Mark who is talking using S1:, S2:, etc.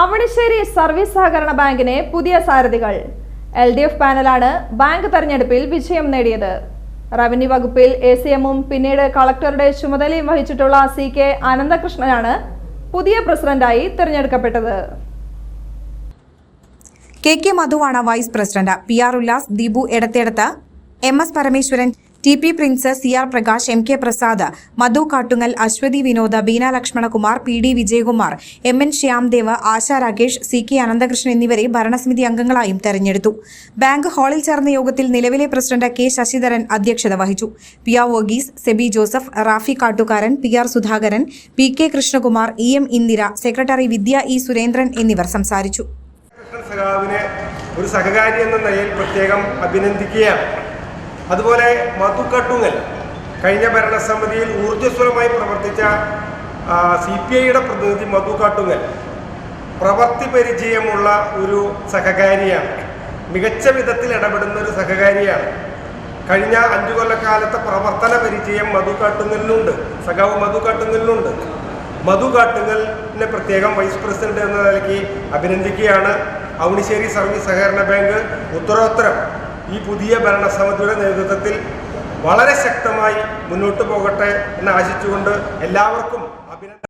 S1: Avanissery service സഹകരണ ബാങ്കിനെ പുതിയ സാരഥികൾ. എൽ ഡി എഫ് പാനലാണ് ബാങ്ക് തെരഞ്ഞെടുപ്പിൽ വിജയം നേടിയത്. റവന്യൂ വകുപ്പിൽ എ സി എമ്മും പിന്നീട് കളക്ടറുടെ ചുമതലയും വഹിച്ചിട്ടുള്ള സി കെ അനന്തകൃഷ്ണനാണ് പുതിയ പ്രസിഡന്റായി തിരഞ്ഞെടുക്കപ്പെട്ടത്.
S2: K K മധുവാണ് vice president. P R Ullas Deepu Edathedath M S Parameswaran T P Prince C R Prakash M K Prasad Madhu Kattungal Aswathy Vinoda Beena Lakshmanakumar P D Vijayakumar M N Shyamdev Asha Rakesh C K Ananthakrishnan എന്നിവരെ ഭരണസമിതി അംഗങ്ങളായും തെരഞ്ഞെടുത്തു. Bank ഹാളിൽ ചേർന്ന യോഗത്തിൽ നിലവിലെ president K Sasidharan അധ്യക്ഷത വഹിച്ചു. P R Varghese Seby Joseph Rafi Kattukaran P R Sudhakaran P K Krishnakumar E M Indira secretary Vidya E Surendran എന്നിവർ സംസാരിച്ചു.
S3: ഒരു സഹകാരി എന്ന നിലയിൽ പ്രത്യേകം അഭിനന്ദിക്കുകയാണ്. അതുപോലെ മധു കട്ടുങ്ങൽ കഴിഞ്ഞ ഭരണസമിതിയിൽ ഊർജസ്വലമായി പ്രവർത്തിച്ച സി പി ഐയുടെ പ്രതിനിധി മധു കാട്ടുങ്ങൽ പ്രവർത്തി പരിചയമുള്ള ഒരു സഹകാരിയാണ്. മികച്ച വിധത്തിൽ ഇടപെടുന്ന ഒരു സഹകാരിയാണ്. കഴിഞ്ഞ അഞ്ചു കൊല്ലക്കാലത്തെ പ്രവർത്തന പരിചയം മധു കാട്ടുങ്ങലിനുണ്ട് സഖാവ് മധു കാട്ടുങ്ങലിനുണ്ട് മധു കാട്ടുങ്ങലിനെ പ്രത്യേകം വൈസ് പ്രസിഡന്റ് എന്ന നിലയ്ക്ക് അഭിനന്ദിക്കുകയാണ്. അവണിശ്ശേരി സർവീസ് സഹകരണ ബാങ്ക് ഉത്തരോത്തരം ഈ പുതിയ ഭരണസമിതിയുടെ നേതൃത്വത്തിൽ വളരെ ശക്തമായി മുന്നോട്ട് പോകട്ടെ എന്ന് ആശിച്ചുകൊണ്ട് എല്ലാവർക്കും അഭിനന്ദനം